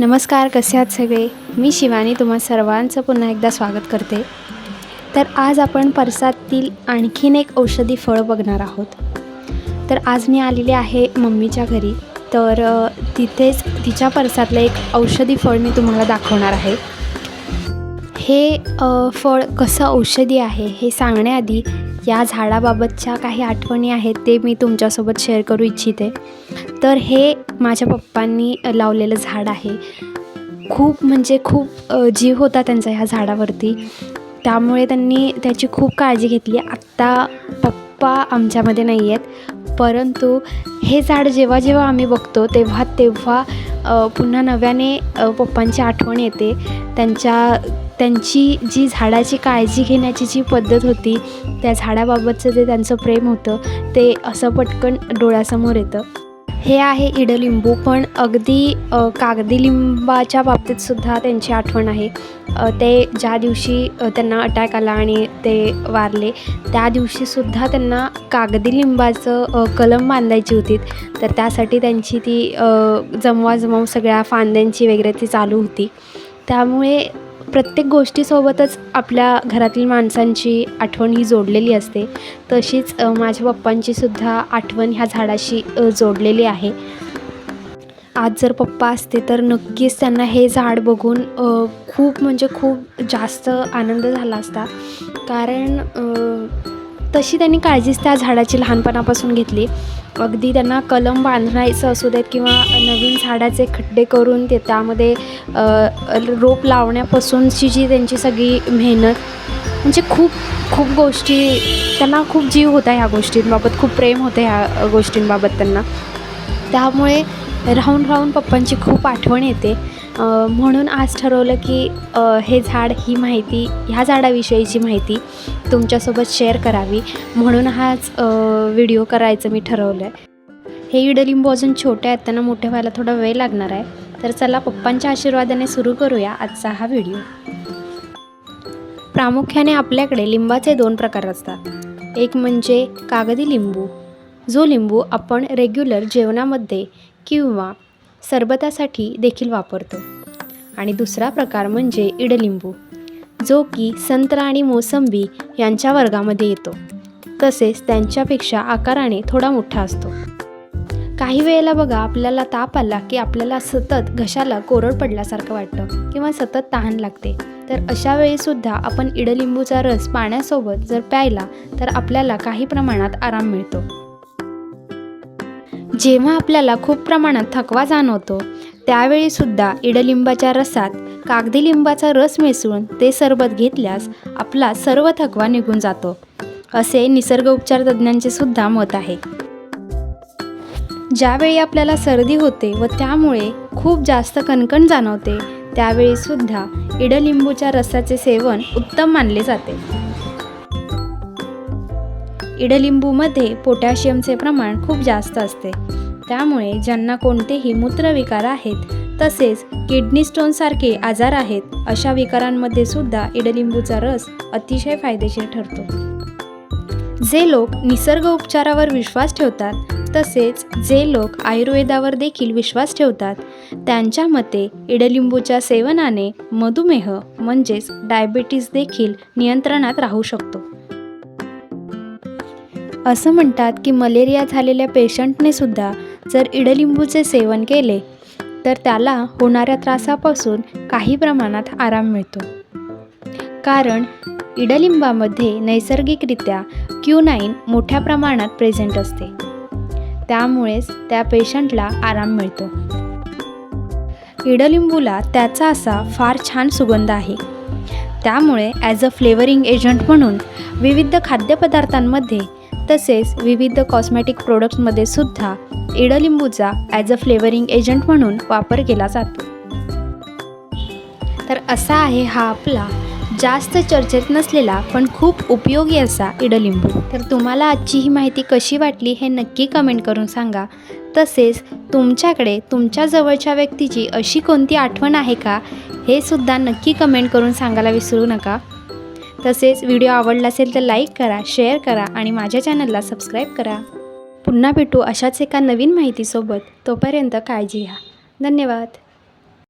नमस्कार कसे आहात सगळे? मी शिवानी तुम्हा सर्वांचं पुन्हा एकदा स्वागत करते. तर आज आपण परसातील आणखीन एक औषधी फळ बघणार आहोत. तर आज मी आलेले आहे मम्मीच्या घरी. तर तिथेच तिच्या परसातलं एक औषधी फळ मी तुम्हाला दाखवणार आहे. हे फळ कसं औषधी आहे हे सांगण्याआधी या झाडाबाबतच्या काही आठवणी आहेत ते मी तुमच्यासोबत शेअर करू इच्छिते. तर हे माझ्या पप्पांनी लावलेलं झाड आहे. खूप म्हणजे खूप जीव होता त्यांचा ह्या झाडावरती. त्यामुळे त्यांनी त्याची खूप काळजी घेतली. आत्ता पप्पा आमच्यामध्ये नाही आहेत परंतु हे झाड जेव्हा जेव्हा आम्ही बघतो तेव्हा तेव्हा पुन्हा नव्याने पप्पांची आठवण येते. त्यांच्या त्यांची जी झाडाची काळजी घेण्याची जी पद्धत होती त्या झाडाबाबतचं जे त्यांचं प्रेम होतं ते असं पटकन डोळ्यासमोर येतं. हे आहे इडलिंबू पण अगदी कागदी लिंबाच्या बाबतीतसुद्धा त्यांची आठवण आहे. ते ज्या दिवशी त्यांना अटॅक आला आणि ते वारले त्या दिवशीसुद्धा त्यांना कागदी लिंबाचं कलम बांधायची होती. तर त्यासाठी त्यांची ती जमवाजमव सगळ्या फांद्यांची वगैरे ती चालू होती. त्यामुळे प्रत्येक गोष्टीसोबतच आपल्या घरातील माणसांची आठवण ही जोडलेली असते. तशीच माझ्या पप्पांचीसुद्धा आठवण ह्या झाडाशी जोडलेली आहे. आज जर पप्पा असते तर नक्कीच त्यांना हे झाड बघून खूप म्हणजे खूप जास्त आनंद झाला असता. कारण तशी त्यांनी काळजीच त्या झाडाची लहानपणापासून घेतली. अगदी त्यांना कलम बांधायचं असू देत किंवा नवीन झाडाचे खड्डे करून ते त्यामध्ये रोप लावण्यापासूनची जी त्यांची सगळी मेहनत म्हणजे खूप खूप गोष्टी त्यांना खूप जीव होता ह्या गोष्टींबाबत खूप प्रेम होतं ह्या गोष्टींबाबत त्यांना. त्यामुळे राहून राहून पप्पांची खूप आठवण येते. म्हणून आज ठरवलं की हे झाड ही माहिती ह्या झाडाविषयीची माहिती तुमच्यासोबत शेअर करावी. म्हणून हाच व्हिडिओ करायचं मी ठरवलं आहे हे इडलिंबू अजून छोटे आहेत त्यांना मोठे व्हायला थोडा वेळ लागणार आहे. तर चला पप्पांच्या आशीर्वादाने सुरू करूया आजचा हा व्हिडिओ. प्रामुख्याने आपल्याकडे लिंबाचे दोन प्रकार असतात. एक म्हणजे कागदी लिंबू. जो लिंबू आपण रेग्युलर जेवणामध्ये किंवा सरबतासाठी देखील वापरतो. आणि दुसरा प्रकार म्हणजे इडलिंबू जो की संत्रा आणि मोसंबी यांच्या वर्गामध्ये येतो. तसेच त्यांच्यापेक्षा आकाराने थोडा मोठा असतो. काही वेळेला बघा आपल्याला ताप आला की आपल्याला सतत घशाला कोरड पडल्यासारखं वाटतं किंवा सतत तहान लागते. तर अशा वेळीसुद्धा आपण इडलिंबूचा रस पाण्यासोबत जर प्यायला तर आपल्याला काही प्रमाणात आराम मिळतो. जेव्हा आपल्याला खूप प्रमाणात थकवा जाणवतो त्यावेळीसुद्धा इडलिंबाच्या रसात कागदी लिंबाचा रस मिसळून ते सरबत घेतल्यास आपला सर्व थकवा निघून जातो असे निसर्ग उपचार तज्ज्ञांचे सुद्धा मत आहे. ज्यावेळी आपल्याला सर्दी होते व त्यामुळे खूप जास्त कणकण जाणवते त्यावेळीसुद्धा इडलिंबूच्या रसाचे सेवन उत्तम मानले जाते. इडलिंबूमध्ये पोटॅशियमचे प्रमाण खूप जास्त असते. त्यामुळे ज्यांना कोणतेही मूत्रविकार आहेत तसेच किडनी स्टोनसारखे आजार आहेत अशा विकारांमध्ये सुद्धा इडलिंबूचा रस अतिशय फायदेशीर ठरतो. जे लोक निसर्ग उपचारावर विश्वास ठेवतात तसेच जे लोक आयुर्वेदावर देखील विश्वास ठेवतात त्यांच्या मते इडलिंबूच्या सेवनाने मधुमेह म्हणजेच डायबिटीस देखील नियंत्रणात राहू शकतो. असं म्हणतात की मलेरिया झालेल्या पेशंटने सुद्धा जर इडलिंबूचे सेवन केले तर त्याला होणाऱ्या त्रासापासून काही प्रमाणात आराम मिळतो. कारण इडलिंबामध्ये नैसर्गिकरित्या क्युनाईन मोठ्या प्रमाणात प्रेझेंट असते. त्यामुळेच त्या पेशंटला आराम मिळतो. इडलिंबूला त्याचा असा फार छान सुगंध आहे. त्यामुळे ॲज अ फ्लेवरिंग एजंट म्हणून विविध खाद्यपदार्थांमध्ये तसेच विविध कॉस्मेटिक प्रोडक्ट्समध्ये सुद्धा इडलिंबूचा ॲज अ फ्लेवरिंग एजंट म्हणून वापर केला जातो. तर असा आहे हा आपला जास्त चर्चेत नसलेला पण खूप उपयोगी असा इडलिंबू. तर तुम्हाला आजची ही माहिती कशी वाटली हे नक्की कमेंट करून सांगा. तसेच तुमच्याकडे तुमच्या जवळच्या व्यक्तीची अशी कोणती आठवण आहे का? हे सुद्धा नक्की कमेंट करून सांगायला विसरू नका. तसेच व्हिडिओ आवडला असेल तर लाईक करा शेअर करा आणि माझ्या चॅनलला सबस्क्राईब करा. पुन्हा भेटू अशाच एका नवीन माहितीसोबत. तोपर्यंत काळजी घ्या. धन्यवाद.